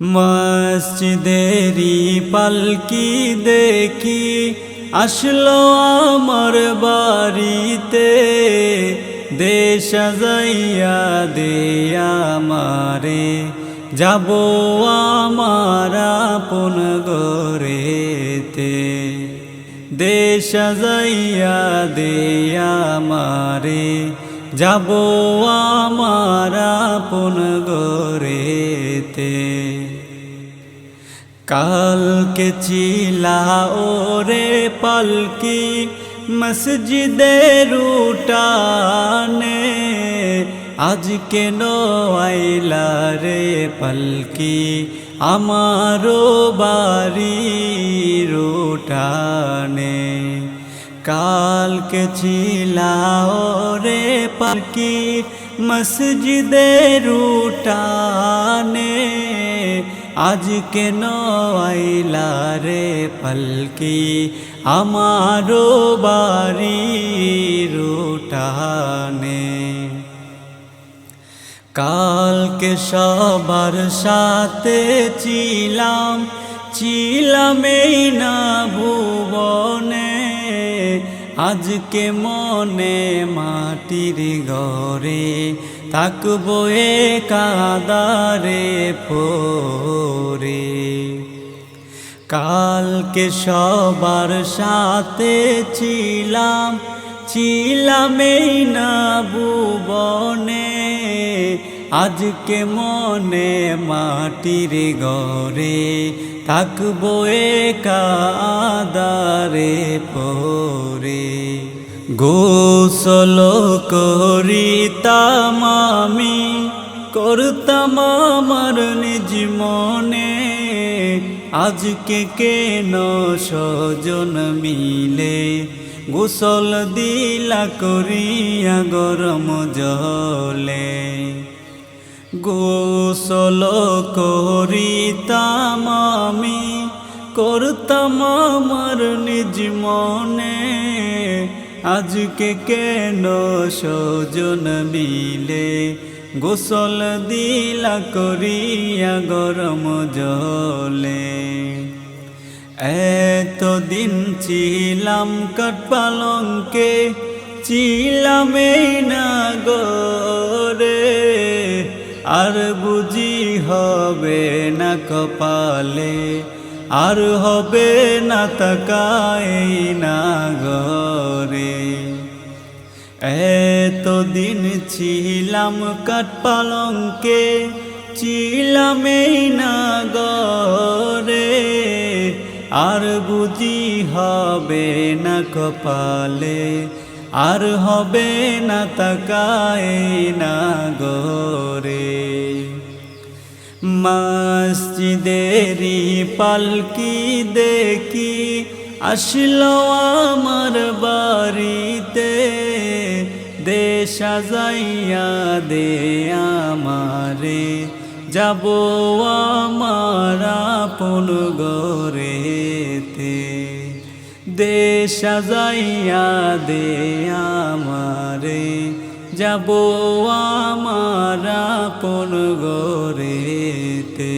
মসজিদেরি পালকি দেখি, আসলো আমার বাড়িতে। দেশ যাইয়া দে আমারে, যাব আমার আপন গরেতে দেশ যাইয়া দে আমারে, যাব আমার আপন গরেতে কালকে চিলা ওরে পালকি মসজিদের উঠানে আজকে আইলা রে পালকি আমারও বাড়ির উঠানে কালকে ছিলা ওরে পালকি মসজিদের উঠানে আজকে আইলা রে পালকি, আমারও বাড়ির উঠানে কালকে সবার সাথে ছিলাম ছিলাম এই না ভুবনে। আজকে মনে মাটির ঘরে থাকব এ কাদারে পরে কালকে সবার সাথে ছিলাম ছিলাম না ভুবনে আজকে মনে মাটির ঘরে থাকব এ কাদারে পরে গোসল করিতাম আমি, করতাম আমার নিজ মনে। আজকে কেন সজন মিলে? গোসল দিলা করিয়া গরম জলে। গোসল করিতাম আমি, করতাম আমার নিজ মনে। আজকে কেন সজন মিলে গোসল দিলা করিয়া গরম জলে। এতদিন ছিলাম কাঠপালঙ্কে, ছিলাম না গরে আর বুঝি হবে না কপালে, আর হবে না তাকাই এতদিন ছিলাম কাঠপালঙ্কে, ছিলাম না গরে আর বুঝি হবে না কপালে, আর হবে না তাকাই না গরে মসজিদেরি পালকি দেখি, আসলো আমার বাড়িতে। দেশা যাইয়া দে আমারে, যাব আমার আপন গরেতে দেশা যাইয়া দে আমারে, যাব আমার আপন গরেতে